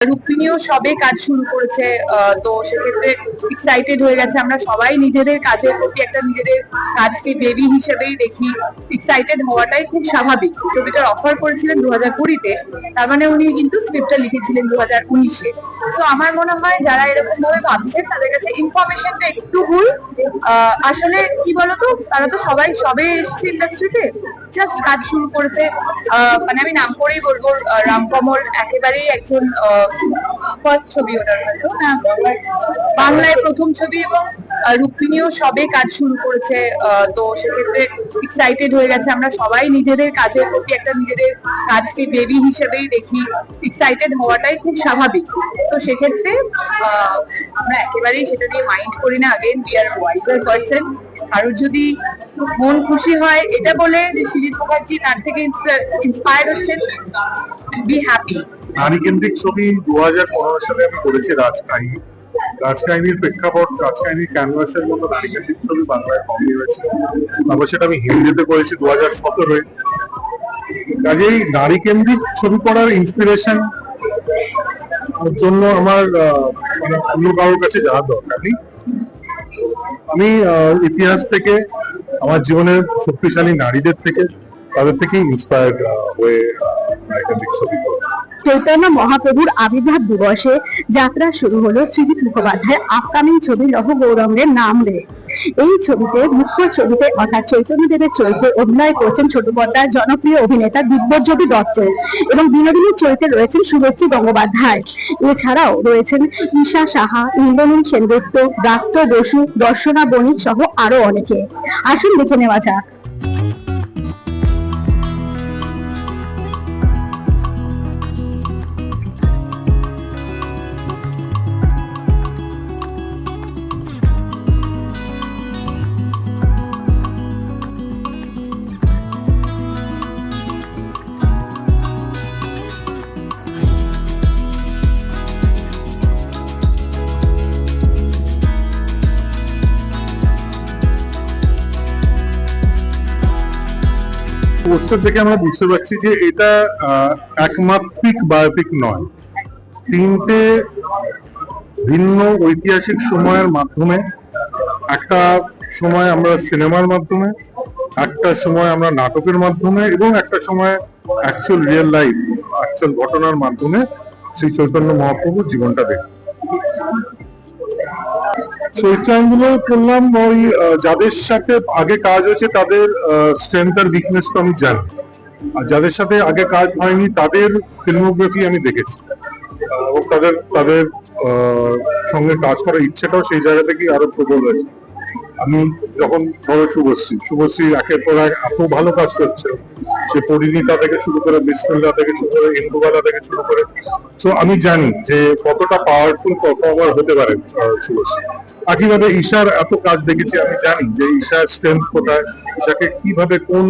রুক্মিণীও সবে কাজ শুরু করেছে তো সেক্ষেত্রে এক্সাইটেড হয়ে গেছে। আমরা সবাই নিজেদের কাজের প্রতি একটা নিজেদের কাজকে বেবি হিসেবেই দেখি। এক্সাইটেড হওয়াটাই খুব স্বাভাবিক। ছবিটার অফার করেছিলেন দু হাজার কুড়িতে, তার মানে উনি কিন্তু স্ক্রিপ্টটা লিখেছিলেন দু হাজার উনিশে। তো আমার মনে হয় যারা এরকম ভাবে ভাবছেন তাদের কাছে ইনফরমেশনটা একটু ভুল। আসলে কি বলতো তারা তো সবাই সবে এসছে ইন্ডাস্ট্রিতে জাস্ট কাজ শুরু করেছে। মানে আমি নাম করেই বলব আহ, রামকমল একেবারেই একজন ফার্স্ট ছবি ওটার হয়তো না বাংলায় প্রথম ছবি এবং রুক্মিণীও সবে কাজ শুরু করেছে তো সেক্ষেত্রে এক্সাইটেড হয়ে গেছে। আমরা সবাই নিজেদের কাজের প্রতি একটা নিজেদের কাজকে বেবি হিসেবেই দেখি। এক্সাইটেড হওয়াটাই খুব স্বাভাবিক। তো সেক্ষেত্রে আমরা একেবারেই সেটা নিয়ে মাইন্ড করি না। Again we are wiser person কারোর যদি মন খুশি হয়, এটা বলে যে সুজিত মুখার্জি তার থেকে ইন্সপায়ার হচ্ছেন বি হ্যাপি নারী কেন্দ্রিক ছবি দু হাজার পনেরো সালে আমি করেছি রাজকাহিনী রাজকাহিনীর প্রেক্ষাপট, রাজকাহিনীর ক্যানভাসের মতো ছবি বাংলায় হয়েছে তারপর সেটা আমি হিন্দিতে করেছি দু হাজার সতেরোয়। কাজেই নারী কেন্দ্রিক ছবি করার ইন্সপিরেশন জন্য আমার মানে অন্য কারোর কাছে যাওয়ার দরকার নেই। আমি ইতিহাস থেকে, আমার জীবনের শক্তিশালী নারীদের থেকে, তাদের থেকে ইন্সপায়ার্ড হয়ে নারী কেন্দ্রিক ছবি চৈতন্য মহাপ্রভুর আবির্ভাব দিবসে যাত্রা শুরু হলো সৃজিত মুখোপাধ্যায়ের আপকামিং ছবি লহ গৌরঙ্গের নাম রে। এই ছবিতে মুখ্য ছবিতে অর্থাৎ চৈতন্য দেবের চরিত্রে অভিনয় করছেন ছোট পর্দার জনপ্রিয় অভিনেতা দিব্যজ্যোতি দত্ত এবং বিনোদিনীর চরিত্রে রয়েছেন শুভশ্রী গঙ্গোপাধ্যায়। এছাড়াও রয়েছেন ঈশা সাহা, ইন্দ্রনীল সেনগুপ্ত ব্রাত্য বসু, দর্শনা বণিক সহ আরও অনেকে। আসুন দেখে নেওয়া যাক। পোস্টার থেকে আমরা বুঝতে পারছি যে এটা একমাত্রিক বায়োপিক নয়। তিনটে ভিন্ন ঐতিহাসিক সময়ের মাধ্যমে, একটা সময় আমরা সিনেমার মাধ্যমে, একটা সময় আমরা নাটকের মাধ্যমে এবং একটা সময় অ্যাকচুয়াল রিয়েল লাইফ অ্যাকচুয়াল ঘটনার মাধ্যমে শ্রী চৈতন্য মহাপ্রভুর জীবনটা দেখি। চরিত্রাঙ্গুলো করলাম ওই যাদের সাথে আগে কাজ হয়েছে তাদের স্ট্রেংথ আর উইকনেস তো আমি জানি। আর যাদের সাথে আগে কাজ হয়নি তাদের ফিল্মোগ্রাফি আমি দেখেছি। এবং তাদের তাদের সঙ্গে কাজ করার ইচ্ছেটাও সেই জায়গা থেকেই আরও প্রবল হয়েছে। আমি যখন ধরো শুভশ্রী শুভশ্রী একের পর এক এত ভালো কাজ করছে সে পরিণীতা থেকে শুরু করে বিসমিল্লা থেকে শুরু করে ইন্দুবালা থেকে শুরু করে। তো আমি জানি যে কতটা পাওয়ারফুল পারফর্মার হতে পারে শুভশ্রী। একইভাবে ঈশার এত কাজ দেখেছি, আমি জানি যে ঈশার স্ট্রেংথ কোথায়, ঈশাকে কীভাবে কোন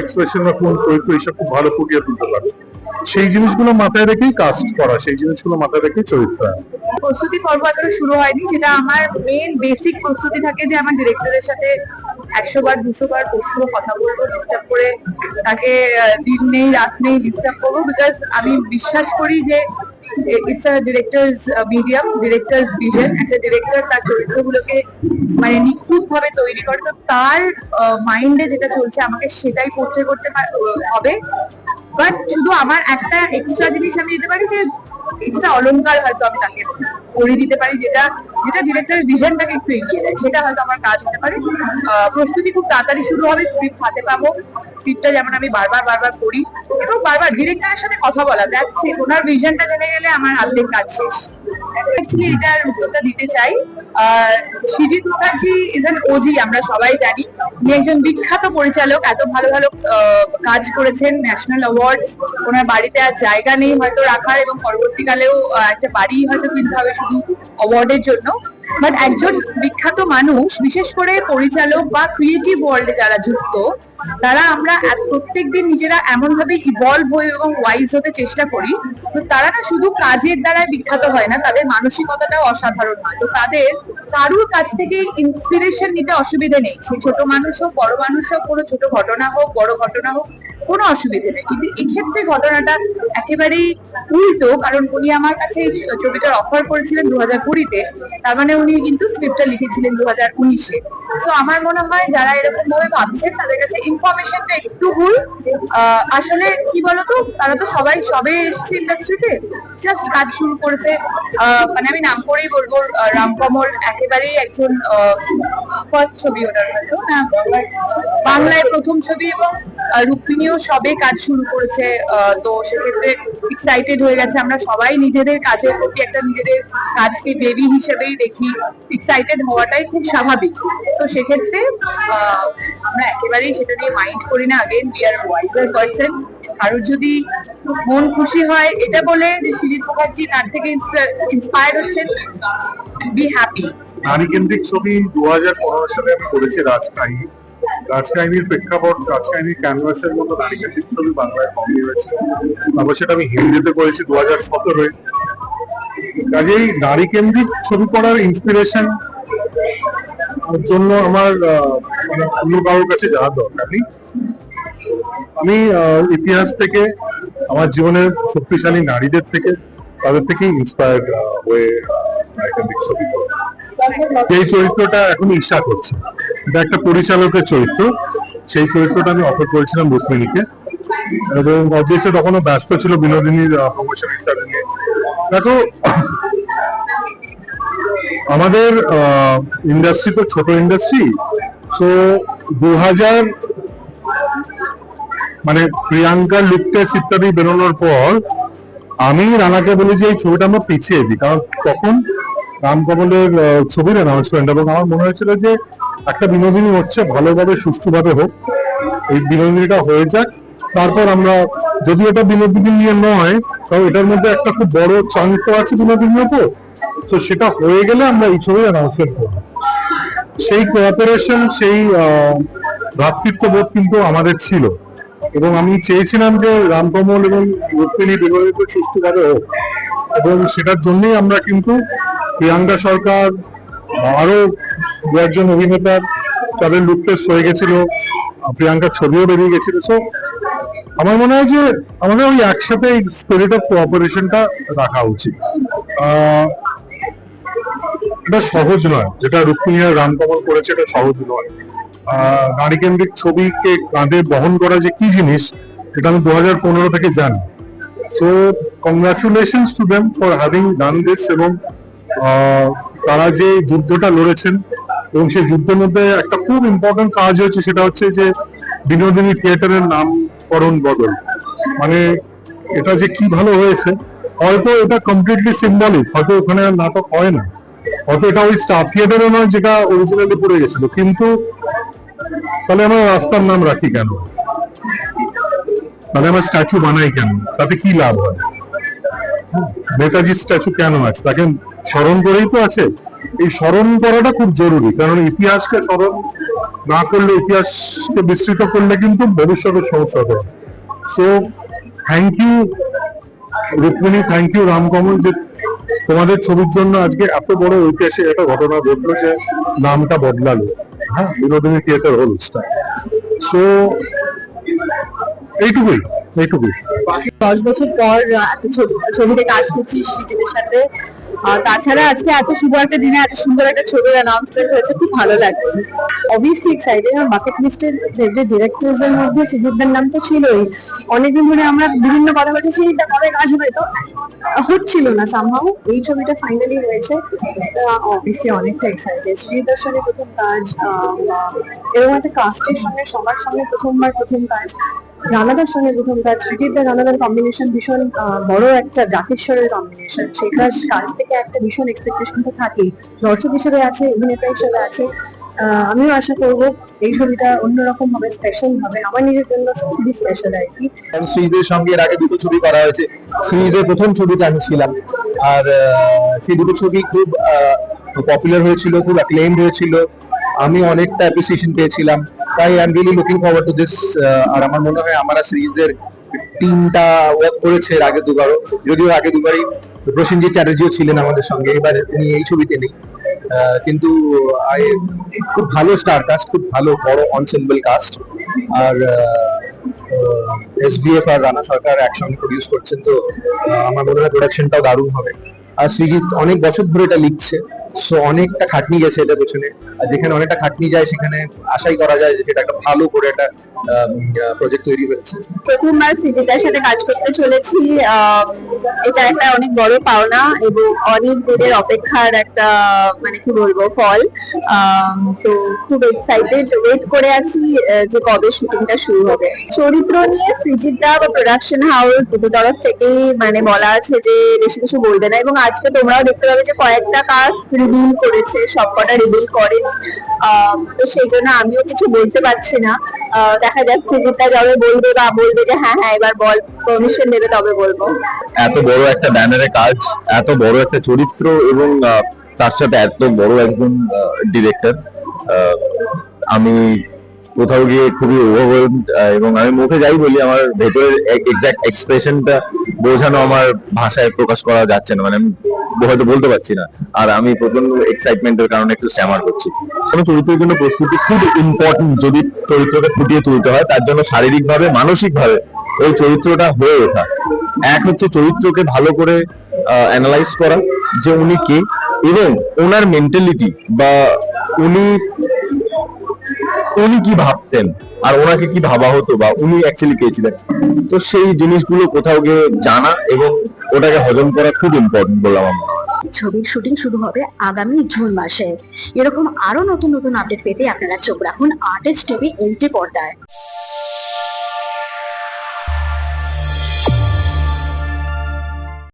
এক্সপ্রেশন বা কোন চরিত্র ঈশা খুব ভালো ফুটিয়ে তুলতে পারে। সেই জিনিসগুলো মাথায় রেখেই কাস্ট করা, সেই জিনিসগুলো মাথায় রেখেই চরিত্র প্রস্তুতি পর্ব এখনও শুরু হয়নি, যেটা আমার মেন বেসিক প্রস্তুতি থাকে যে আমার ডিরেক্টরের সাথে একশো বার, দুশো বার পরশু কথা বলব ডিস্টার্ব করে তাকে দিন নেই, রাত নেই ডিস্টার্ব করব বিকজ আমি বিশ্বাস করি যে it's a director's medium director's vision একটা ডিরেক্টর তার চরিত্রগুলোকে মানে নিখুঁত ভাবে তৈরি করে, তো তার মাইন্ডে যেটা চলছে আমাকে সেটাই পোর্ট্রে করতে হবে। বাট শুধু আমার একটা এক্সট্রা জিনিস আমি দিতে পারি যে এক্সট্রা অলঙ্কার হয়তো আমি তাকে দিতে পারি, যেটা যেটা ডিরেক্টরের ভিশনটাকে একটু এগিয়ে দেয়। সেটা হয়তো আমার কাজ হতে পারে। প্রস্তুতি খুব তাড়াতাড়ি শুরু হবে স্ক্রিপ্ট হাতে পাবো। স্ক্রিপ্টটা যেমন আমি বারবার বারবার পড়ি এবং বারবার ডিরেক্টরের সাথে কথা বলা দ্যাটস ওনার ভিশনটা জেনে গেলে আমার আর্ধেক কাজ শেষ। অ্যাকচুয়ালি এটার উত্তরটা দিতে চাই। মুখার্জি ইজ অ্যান ওজি আমরা সবাই জানি। উনি একজন বিখ্যাত পরিচালক, এত ভালো ভালো কাজ করেছেন ন্যাশনাল অ্যাওয়ার্ড ওনার বাড়িতে আর জায়গা নেই হয়তো রাখার এবং পরবর্তীকালেও একটা বাড়ি হয়তো কিনতে হবে শুধু অ্যাওয়ার্ডের জন্য। বাট একজন বিখ্যাত মানুষ, বিশেষ করে পরিচালক বা ক্রিয়েটিভ ওয়ার্ল্ডে যারা যুক্ত, তারা আমরা প্রত্যেক দিন নিজেরা এমন ভাবে ইভলভ হই এবং ওয়াইজ হতে চেষ্টা করি। তো তারা না শুধু কাজের দ্বারা বিখ্যাত হয় না, তাদের মানসিকতাটাও অসাধারণ হয়। তো তাদের কারুর কাছ থেকে ইন্সপিরেশন নিতে অসুবিধে নেই। সে ছোট মানুষ হোক, বড় মানুষ হোক, কোনো ছোট ঘটনা হোক, বড় ঘটনা হোক কোনো অসুবিধে নেই। কিন্তু এক্ষেত্রে ঘটনাটা একেবারেই উল্টো, কারণ উনি আমার কাছে ছবিটার অফার করেছিলেন দু হাজার কুড়িতে, তার মানে উনি কিন্তু স্ক্রিপ্টটা লিখেছিলেন দু হাজার উনিশে। তো আমার মনে হয় যারা এরকম ভাবে ভাবছেন, তাদের কাছে ইনফরমেশনটা একটু ভুল। আসলে কি বলতো, তারা তো সবাই, সবে এসছে ইন্ডাস্ট্রিতে জাস্ট কাজ শুরু করেছে। মানে আমি নাম করেই বলব রামকমল একেবারেই একজন ফার্স্ট ছবি ওনার হয়তো বাংলায় প্রথম ছবি এবং রুক্মিণীও সবে কাজ শুরু করেছে। তো সেক্ষেত্রে এক্সাইটেড হয়ে গেছে। আমরা সবাই নিজেদের কাজের প্রতি একটা নিজেদের কাজকে বেবি হিসেবেই দেখি। এক্সাইটেড হওয়াটাই খুব স্বাভাবিক। তো সেক্ষেত্রে আমরা একেবারেই সেটা নিয়ে মাইন্ড করি না again we are wiser person কারোর যদি মন খুশি হয়, এটা বলে যে সুজিত মুখার্জি তার থেকে ইন্সপায়ার হচ্ছেন বি হ্যাপি নারী কেন্দ্রিক ছবি দু হাজার পনেরো সালে আমি করেছি রাজকাহিনী রাজকাহিনীর প্রেক্ষাপট, রাজকাহিনীর ক্যানভাসের মতো নারী কেন্দ্রিক ছবি বাংলায় কমই হয়েছে। তারপর সেটা আমি হিন্দিতে করেছি দু হাজার সতেরোয়। কাজেই নারী কেন্দ্রিক ছবি করার ইন্সপিরেশন জন্য আমার মানে অন্য কারোর কাছে যাওয়ার দরকার নেই। আমি ইতিহাস থেকে, আমার জীবনের শক্তিশালী নারীদের থেকে, তাদের থেকে ইন্সপায়ার্ড হয়ে এই চরিত্রটা এখন ঈর্ষা করছে, এটা একটা পরিচালকের চরিত্র। সেই চরিত্রটা আমি অফার করেছিলাম রুক্মিণীকে এবং অবভিয়াসলি তখনও ব্যস্ত ছিল বিনোদিনীর প্রমোশন ইত্যাদি নিয়ে। দেখো আমাদের ইন্ডাস্ট্রি তো ছোট ইন্ডাস্ট্রি তো দু হাজার মানে প্রিয়াঙ্কার লুক টেস্ট ইত্যাদি বেরোনোর পর, আমি রানাকে বলি যে, এই ছবিটা আমরা পিছিয়ে দিই। কারণ তখন রামকমলের ছবির অ্যানাউন্সমেন্ট এবং আমার মনে হয়েছিল যে, একটা বিনোদিনী হচ্ছে, ভালোভাবে, সুষ্ঠুভাবে হোক। এই বিনোদিনীটা হয়ে যাক। তারপর আমরা যদি এটা বিনোদিনী নিয়ে নয় তাও এটার মধ্যে একটা খুব বড় চাঙ্ক আছে বিনোদিনীর উপর। তো সেটা হয়ে গেলে আমরা এই ছবি অ্যানাউন্সমেন্ট করব। সেই কোঅপারেশন সেই ভ্রাতৃত্ববোধ কিন্তু আমাদের ছিল। এবং আমি চেয়েছিলাম যে রামকমল এবং রুক্মিণী বিবাহিত সুষ্ঠুভাবে হোক। এবং সেটার জন্যই আমরা কিন্তু প্রিয়াঙ্কা সরকার আরও দু একজন অভিনেতার তাদের টেস্ট হয়ে গেছিল। প্রিয়াঙ্কার ছবিও বেরিয়ে গেছিল। তো আমার মনে হয় যে আমাদের ওই একসাথে এই স্পিরিট অফ কোঅপারেশনটা রাখা উচিত। এটা সহজ নয়। যেটা রুক্মিণী আর রামকমল করেছে এটা সহজ নয়। আহ, নারী কেন্দ্রিক ছবিকে কাঁধে বহন করা যে কি জিনিস এটা আমি দু হাজার পনেরো থেকে জানি। So congratulation to them for having done this এবং তারা যে যুদ্ধটা লড়েছেন এবং সেই যুদ্ধের মধ্যে একটা খুব ইম্পর্টেন্ট কাজ হয়েছে সেটা হচ্ছে যে বিনোদিনী থিয়েটারের নামকরণ বদল। মানে এটা যে কি ভালো হয়েছে, হয়তো এটা কমপ্লিটলি সিম্বলিক হয়তো ওখানে নাটক হয় না। হয়তো এটা ওই স্টার থিয়েটারও নয় যেটা অরিজিনালি পড়ে গেছিল। কিন্তু তাহলে আমরা রাস্তার নাম রাখি কেন? তাহলে আমরা স্ট্যাচু বানাই কেন? তাতে কি লাভ হয়? নেতাজি স্ট্যাচু কেন আছে? তাকে স্মরণ করেই তো আছে। এই স্মরণ করাটা খুব জরুরি, কারণ ইতিহাসকে স্মরণ না করলে ইতিহাসকে বিস্তৃত করলে কিন্তু ভবিষ্যতের সমস্যা হবে। So thank you Rukmini thank you Ramkamal, যে তোমাদের ছবির জন্য আজকে এত বড় ঐতিহাসিক একটা ঘটনা ঘটলো যে নামটা বদলালো। হ্যাঁ বিনোদিনী থিয়েটার হল সো এইটুকুই এইটুকুই। দশ বছর পর ছবিতে কাজ করছি সৃজিতের সাথে। তাছাড়া আজকে এত শুভ একটা দিনে এত সুন্দর একটা ছবির অ্যানাউন্সমেন্ট হয়েছে, খুব ভালো লাগছে। অবভিয়াসলি এক্সাইটেড আমার বাকেট লিস্টের ফেভারিট ডিরেক্টরস এর মধ্যে সুজিতদের নাম তো ছিলই। অনেকদিন ধরে আমরা বিভিন্ন কথা বলছি সেটা কবে হবে তো হচ্ছিল না সামহাউ এই ছবিটা ফাইনালি হয়েছে। অবভিয়াসলি অনেকটা এক্সাইটেড শ্রীদার সঙ্গে প্রথম কাজ এরকম একটা কাস্টের সঙ্গে, সবার সঙ্গে প্রথমবার প্রথম কাজ। রানাদার সঙ্গে প্রথম কাজ সুজিতদার রানাদার কম্বিনেশন ভীষণ বড় একটা জাতেশ্বরের কম্বিনেশন সেটার কাজ থেকে একটা ভীষণ এক্সপেকটেশন তো থাকেই। দর্শক হিসেবে আছে, অভিনেতা হিসেবে আছে। আমিও আশা করব এই ছবিটা অন্যরকম ভাবে স্পেশাল হবে। আমার নিজের জন্য খুবই স্পেশাল আর কি। এবং শ্রীদের সঙ্গে এর আগে দুটো ছবি করা হয়েছে। শ্রীদের প্রথম ছবিতে আমি ছিলাম। আর সেই দুটো ছবি খুব পপুলার হয়েছিল, খুব অ্যাক্লেমড হয়েছিল। আমি অনেকটা অ্যাপ্রিসিয়েশন পেয়েছিলাম। তাই I am really looking forward to this আর আমার মনে হয় আমরা শ্রীদের টিমটা ওয়ার্ক করেছে এর আগে দুবারও। যদিও আগে দুবারই প্রসেনজিৎ চ্যাটার্জিও ছিলেন আমাদের সঙ্গে, এবার উনি এই ছবিতে নেই। কিন্তু I- খুব ভালো স্টার কাস্ট খুব ভালো বড় অনসেম্বল কাস্ট আর এসবিএফ আর রানা সরকার একসঙ্গে প্রডিউস করছেন, তো আমার মনে হয় প্রোডাকশনটাও দারুণ হবে। আর সৃজিৎ অনেক বছর ধরে এটা লিখছে। সো অনেকটা খাটনি গেছে এটা পেছনে। আর যেখানে অনেকটা খাটনি যায়, সেখানে আশাই করা যায় যে সেটা একটা ভালো করে একটা প্রজেক্ট তৈরি হয়েছে। প্রথমবার সৃজিতার সাথে কাজ করতে চলেছি এটা একটা অনেক বড় পাওনা এবং অনেক দিনের অপেক্ষার একটা মানে কি বলব, ফল। তো খুব এক্সাইটেড ওয়েট করে আছি যে কবে শুটিংটা শুরু হবে। চরিত্র নিয়ে সৃজিতা বা প্রোডাকশন হাউস দুটো তরফ থেকেই মানে বলা আছে যে বেশি কিছু বলবে না। এবং আজকে তোমরাও দেখতে পাবে যে কয়েকটা কাজ রিভিল করেছে, সবকটা রিভিল করেনি। তো সেই জন্য আমিও কিছু বলতে পারছি না। দেখা যাক সৃজিতা যবে বলবে বা বলবে যে হ্যাঁ হ্যাঁ এবার বল পারমিশন দেবে তবে বলব। এত বড় একটা ব্যানারে কাজ, এত বড় একটা চরিত্র এবং তার সাথে এত বড় একজন ডিরেক্টর আমি কোথাও গিয়ে খুবই ওভারওয়েলড এবং আমি মুখে যাই বলি, আমার ভেতরের এক্সাক্ট এক্সপ্রেশনটা বোঝানো আমার ভাষায় প্রকাশ করা যাচ্ছে না। মানে আমি হয়তো বলতে পারছি না। আর আমি প্রচণ্ড এক্সাইটমেন্টের কারণে একটু স্ট্যামার করছি। কোনো চরিত্রের জন্য প্রস্তুতি খুব ইম্পর্টেন্ট যদি চরিত্রকে ফুটিয়ে তুলতে হয়, তার জন্য শারীরিকভাবে, মানসিকভাবে ওই চরিত্রটা হয়ে ওঠা। এক হচ্ছে চরিত্রকে ভালো করে অ্যানালাইজ করা, যে উনি কে এবং ওনার মেন্টালিটি বা উনি উনি কি ভাবতেন আর ওনাকে কি ভাবা হতো বা উনি অ্যাকচুয়ালি কে ছিলেন। তো সেই জিনিসগুলো কোথাও গিয়ে জানা এবং ওটাকে হজম করা খুব ইম্পর্টেন্ট বললাম আমার। ছবির শুটিং শুরু হবে আগামী জুন মাসে। এরকম আরও নতুন নতুন আপডেট পেতে আপনারা চোখ রাখুন আর্টিস্ট টিভি এইচডি পর্দায়।